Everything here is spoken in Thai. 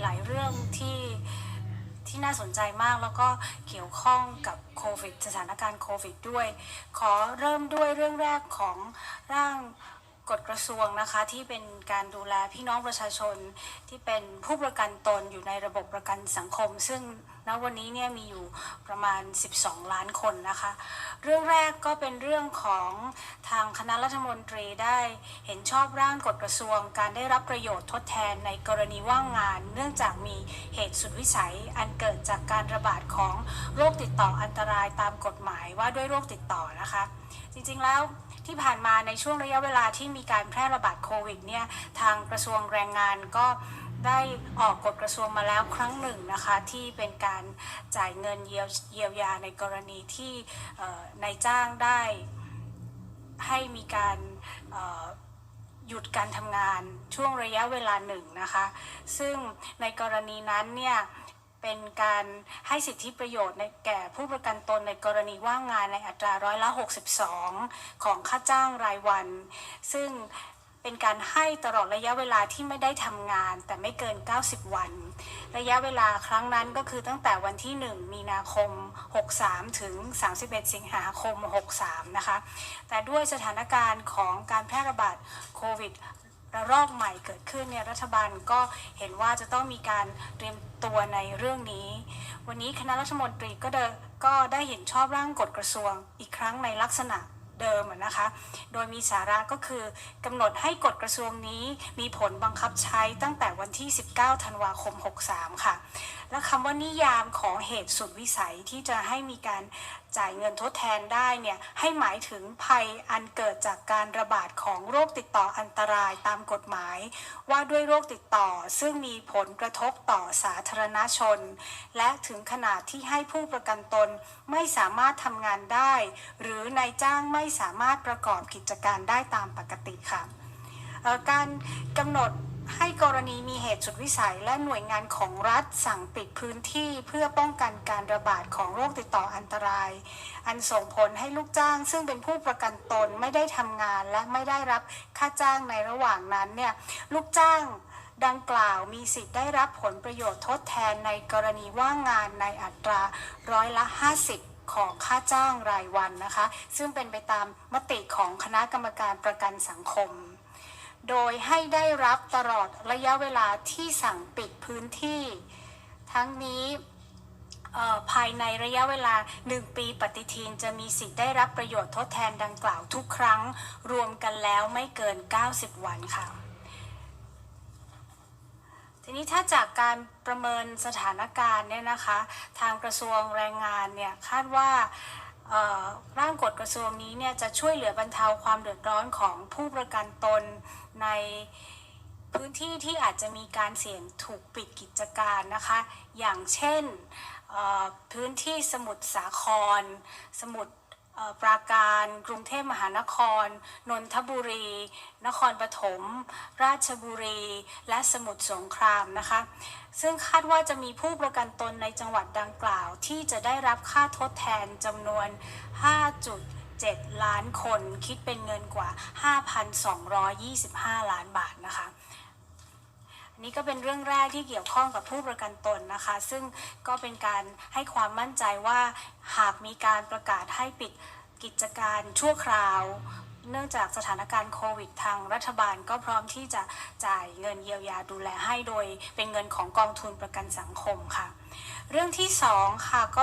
หลายเรื่องที่ที่น่าสนใจมากแล้วก็เกี่ยวข้องกับโควิดสถานการณ์โควิดด้วย ขอเริ่มด้วยเรื่องแรกของร่าง กฎกระทรวงนะคะที่เป็นการดูแลพี่น้องประชาชนที่เป็นผู้ประกันตนอยู่ในระบบประกันสังคม ซึ่งณวันนี้เนี่ยมีอยู่ประมาณ 12 ล้านคนนะคะ เรื่องแรกก็เป็นเรื่องของทางคณะรัฐมนตรีได้เห็นชอบร่างกฎกระทรวง การได้รับประโยชน์ทดแทนในกรณีว่างงาน เนื่องจากมีเหตุสุดวิสัยอันเกิดจากการระบาดของโรคติดต่ออันตรายตามกฎหมายว่าด้วยโรคติดต่อนะคะ จริงๆแล้ว ที่ผ่านมาในช่วงระยะเวลาที่มีการแพร่ระบาดโควิดเนี่ยทางกระทรวงแรงงานก็ได้ออกกฎกระทรวงมาแล้วครั้งหนึ่งนะคะที่เป็นการจ่ายเงินเยียวยาในกรณีที่นายจ้างได้ให้มีการหยุดการทำงานช่วงระยะเวลาหนึ่งนะคะ ซึ่งในกรณีนั้นเนี่ย เป็นการให้สิทธิประโยชน์ในแก่ผู้ประกันตนในกรณีว่างงานในอัตราร้อยละ 62 ของค่าจ้างรายวัน ซึ่งเป็นการให้ตลอดระยะเวลาที่ไม่ได้ทำงาน แต่ไม่เกิน 90 วัน ระยะเวลาครั้งนั้นก็คือตั้งแต่วันที่ 1 มีนาคม 63 ถึง 31 สิงหาคม 63 นะคะ แต่ด้วยสถานการณ์ของการแพร่ระบาดโควิด ระลอกใหม่เกิดขึ้นเนี่ยรัฐบาลก็เห็นว่าจะต้องมีการเตรียมตัวในเรื่องนี้ วันนี้คณะรัฐมนตรีก็เดก็ได้เห็นชอบร่างกฎกระทรวงอีกครั้งในลักษณะเดิมนะคะ โดยมีสาระก็คือกำหนดให้กฎกระทรวงนี้มีผลบังคับใช้ตั้งแต่วันที่ 19 ธันวาคม 63 ค่ะ และคำว่านิยามของเหตุสุดวิสัยที่จะให้มีการจ่ายเงินทดแทนได้เนี่ยให้หมายถึงภัยอันเกิดจากการระบาดของโรคติดต่ออันตรายตามกฎหมาย ว่าด้วยโรคติดต่อซึ่งมีผลกระทบต่อสาธารณชน และถึงขนาดที่ให้ผู้ประกันตนไม่สามารถทำงานได้ หรือนายจ้างไม่สามารถประกอบกิจการได้ตามปกติค่ะการกำหนด ให้กรณีมีเหตุสุดวิสัยและหน่วยงานของรัฐสั่งปิดพื้นที่เพื่อป้องกันการระบาดของโรคติดต่ออันตราย อันส่งผลให้ลูกจ้าง ซึ่งเป็นผู้ประกันตนไม่ได้ทำงานและไม่ได้รับค่าจ้างในระหว่างนั้นเนี่ยลูกจ้างดังกล่าวมีสิทธิ์ได้รับผลประโยชน์ทดแทนในกรณีว่างงานในอัตราร้อยละ 50ของค่าจ้างรายวันนะคะ ซึ่งเป็นไปตามมติของคณะกรรมการประกันสังคม โดยให้ได้รับตลอดระยะเวลาที่สั่งปิดพื้นที่ ทั้งนี้ภายในระยะเวลา 1 ปีปฏิทินจะมีสิทธิ์ได้รับประโยชน์ทดแทนดังกล่าวทุกครั้ง รวมกันแล้วไม่เกิน 90 วันค่ะ ทีนี้ถ้าจากการประเมินสถานการณ์เนี่ยนะคะ ทางกระทรวงแรงงานเนี่ยคาดว่า ร่างกฎกระทรวงนี้เนี่ยจะช่วยเหลือบรรเทาความเดือดร้อนของผู้ประกันตนในพื้นที่ที่อาจจะมีการเสี่ยงถูกปิดกิจการนะคะ อย่างเช่นพื้นที่สมุทรสาคร สมุทร ปราการกรุงเทพมหานคร นนทบุรี นครปฐม ราชบุรี และสมุทรสงครามนะคะ ซึ่งคาดว่าจะมีผู้ประกันตนในจังหวัดดังกล่าว ที่จะได้รับค่าทดแทนจำนวน 5.7 ล้านคน คิดเป็นเงินกว่า 5,225 ล้านบาทนะคะ นี่ก็เป็นเรื่องแรกที่เกี่ยวข้องกับผู้ประกันตนนะคะ ซึ่งก็เป็นการให้ความมั่นใจว่า หากมีการประกาศให้ปิดกิจการชั่วคราว เนื่องจากสถานการณ์โควิดทางรัฐบาลก็พร้อมที่จะจ่ายเงินเยียวยาดูแลให้โดยเป็นเงินของกองทุนประกันสังคมค่ะ เรื่องที่สองค่ะก็